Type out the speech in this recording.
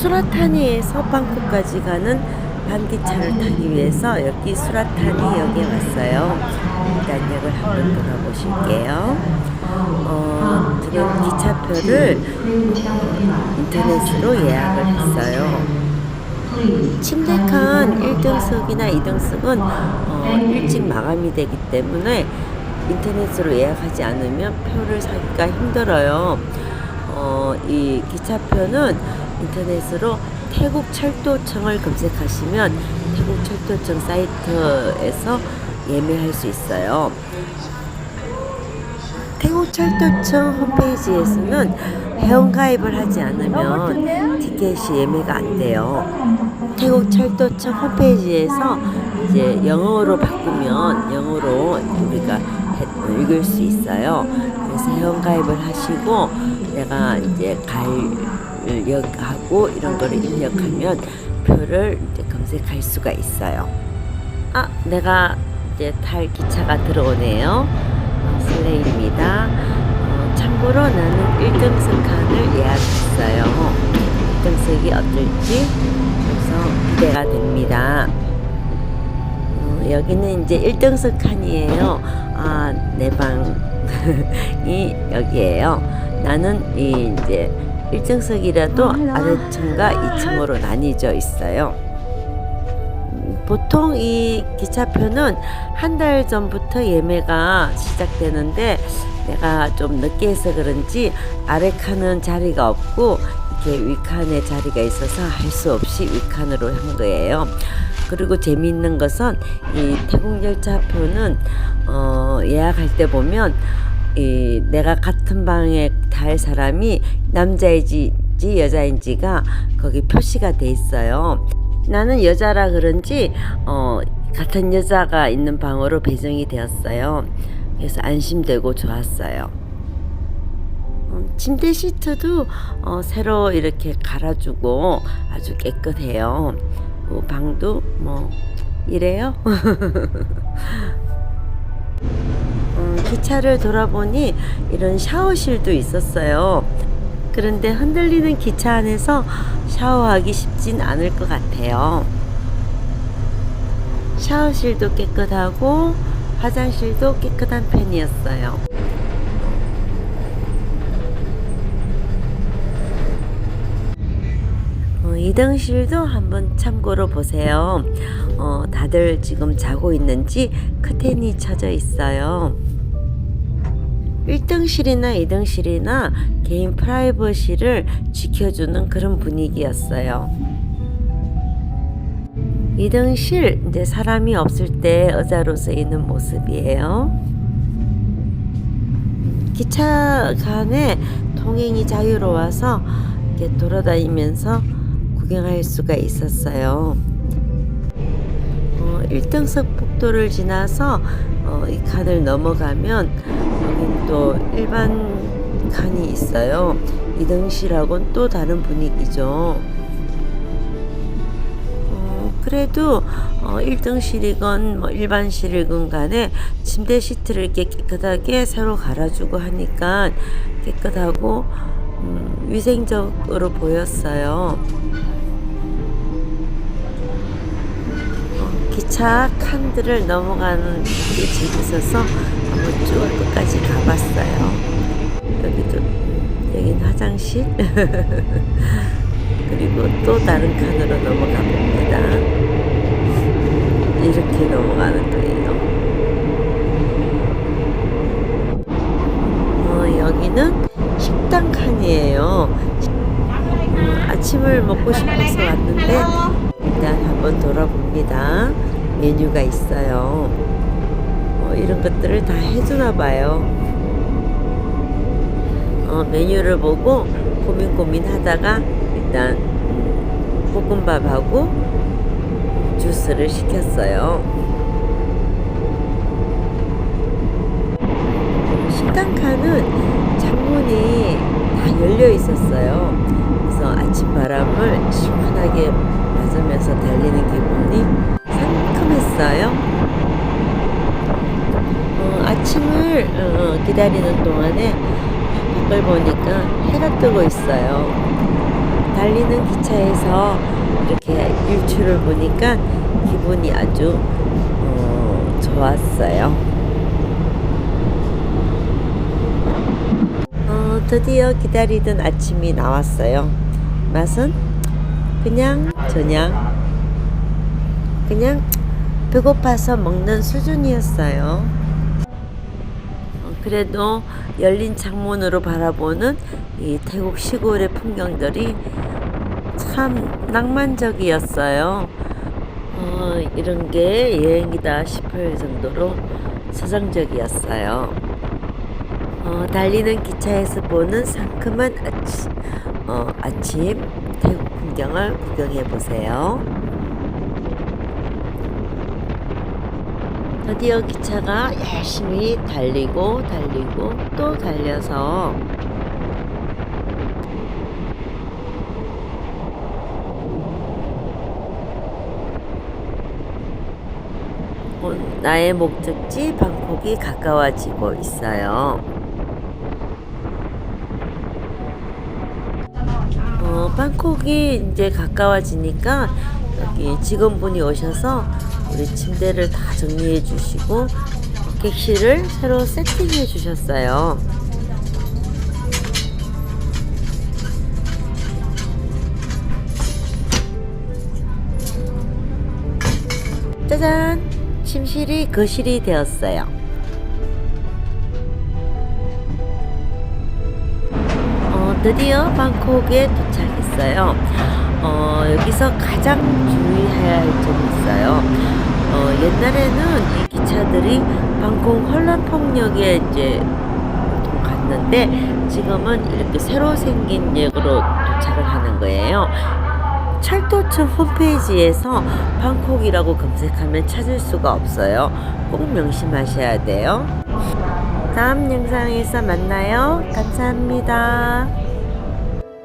수라타니에서 방콕까지 가는 밤기차를 타기 위해서 여기 수라타니 역에 왔어요. 일단 역을 한번 돌아보실게요. 어, 지금 기차표를 인터넷으로 예약을 했어요. 침대 칸 1등석이나 2등석은 어, 일찍 마감이 되기 때문에 인터넷으로 예약하지 않으면 표를 사기가 힘들어요. 어, 이 기차표는 인터넷으로 태국 철도청을 검색하시면 태국 철도청 사이트에서 예매할 수 있어요. 태국 철도청 홈페이지에서는 회원가입을 하지 않으면 티켓이 예매가 안 돼요. 태국 철도청 홈페이지에서 이제 영어로 바꾸면 영어로 우리가 해- 읽을 수 있어요. 그래서 회원가입을 하시고 내가 이제 갈 역하고 이런 거를 입력하면 표를 이제 검색할 수가 있어요. 아, 내가 이제 탈 기차가 들어오네요. 어, 슬레이입니다. 어, 참고로 나는 1등석 칸을 예약했어요. 1등석이 어떨지 그래서 기대가 됩니다. 어, 여기는 이제 1등석 칸이에요. 아, 내 방이 여기에요. 나는 이 이제 1등석이라도 아래층과 2층으로 나뉘어져 있어요. 보통 이 기차표는 한 달 전부터 예매가 시작되는데 내가 좀 늦게 해서 그런지 아래 칸은 자리가 없고 이렇게 위 칸에 자리가 있어서 할 수 없이 위 칸으로 한 거예요. 그리고 재미있는 것은 이 태국 열차표는 어, 예약할 때 보면 이 내가 같은 방에 달 사람이 남자인지 여자인지가 거기 표시가 돼 있어요. 나는 여자라 그런지 어, 같은 여자가 있는 방으로 배정이 되었어요. 그래서 안심되고 좋았어요. 음, 침대 시트도 어, 새로 이렇게 갈아주고 아주 깨끗해요. 그 방도 뭐 이래요. 음, 기차를 돌아보니 이런 샤워실도 있었어요. 그런데 흔들리는 기차 안에서 샤워하기 쉽진 않을 것 같아요. 샤워실도 깨끗하고 화장실도 깨끗한 편이었어요. 어, 이등실도 한번 참고로 보세요. 어, 다들 지금 자고 있는지 커튼이 쳐져 있어요. 1등실이나 2등실이나 개인 프라이버시를 지켜주는 그런 분위기였어요. 2등실 이제 사람이 없을 때 의자로 쓰이는 모습이에요. 기차 간에 통행이 자유로워서 이렇게 돌아다니면서 구경할 수가 있었어요. 어, 1등석 복도를 지나서 어, 이 칸을 넘어가면 여긴 또 일반 칸이 있어요. 2등실하고는 또 다른 분위기죠. 어, 그래도 어, 1등실이건 뭐 일반실이건 간에 침대 시트를 이렇게 깨끗하게 새로 갈아주고 하니까 깨끗하고 음, 위생적으로 보였어요. 어, 기차 칸들을 넘어가는 게 재밌어서 쭉 끝까지 가봤어요. 여기도 음, 여긴 화장실 그리고 또 다른 칸으로 넘어가 봅니다. 이렇게 넘어가는 거예요. 어, 여기는 식당 칸이에요. 음, 아침을 먹고 싶어서 왔는데 일단 한번 돌아봅니다. 메뉴가 있어요. 어, 이런 것들을 다 해주나 봐요. 어, 메뉴를 보고 고민 고민 하다가 일단 음, 볶음밥하고 주스를 시켰어요. 식당 칸은 창문이 다 열려 있었어요. 그래서 아침 바람을 시원하게 맞으면서 달리는 기분이 상큼했어요. 어, 아침을 어, 기다리는 동안에 밖을 보니까 해가 뜨고 있어요. 달리는 기차에서 이렇게 일출을 보니까 기분이 아주 어, 좋았어요. 어, 드디어 기다리던 아침이 나왔어요. 맛은 그냥 저냥 그냥 배고파서 먹는 수준이었어요. 어, 그래도 열린 창문으로 바라보는 이 태국 시골의 풍경들이 참 낭만적이었어요. 어, 이런 게 여행이다 싶을 정도로 서정적이었어요. 어, 달리는 기차에서 보는 상큼한 아침, 어, 아침 태국 풍경을 구경해 보세요. 드디어 기차가 열심히 달리고 달리고 또 달려서 어, 나의 목적지 방콕이 가까워지고 있어요. 어, 방콕이 이제 가까워지니까 여기 직원분이 오셔서 우리 침대를 다 정리해 주시고 객실을 새로 세팅해 주셨어요. 짜잔! 침실이 거실이 되었어요. 드디어 방콕에 도착했어요. 어, 여기서 가장 주의해야 할 점이 있어요. 어, 옛날에는 이 기차들이 방콕 혼란폭력에 이제 갔는데 지금은 이렇게 새로 생긴 역으로 도착을 하는 거예요. 철도청 홈페이지에서 방콕이라고 검색하면 찾을 수가 없어요. 꼭 명심하셔야 돼요. 다음 영상에서 만나요. 감사합니다.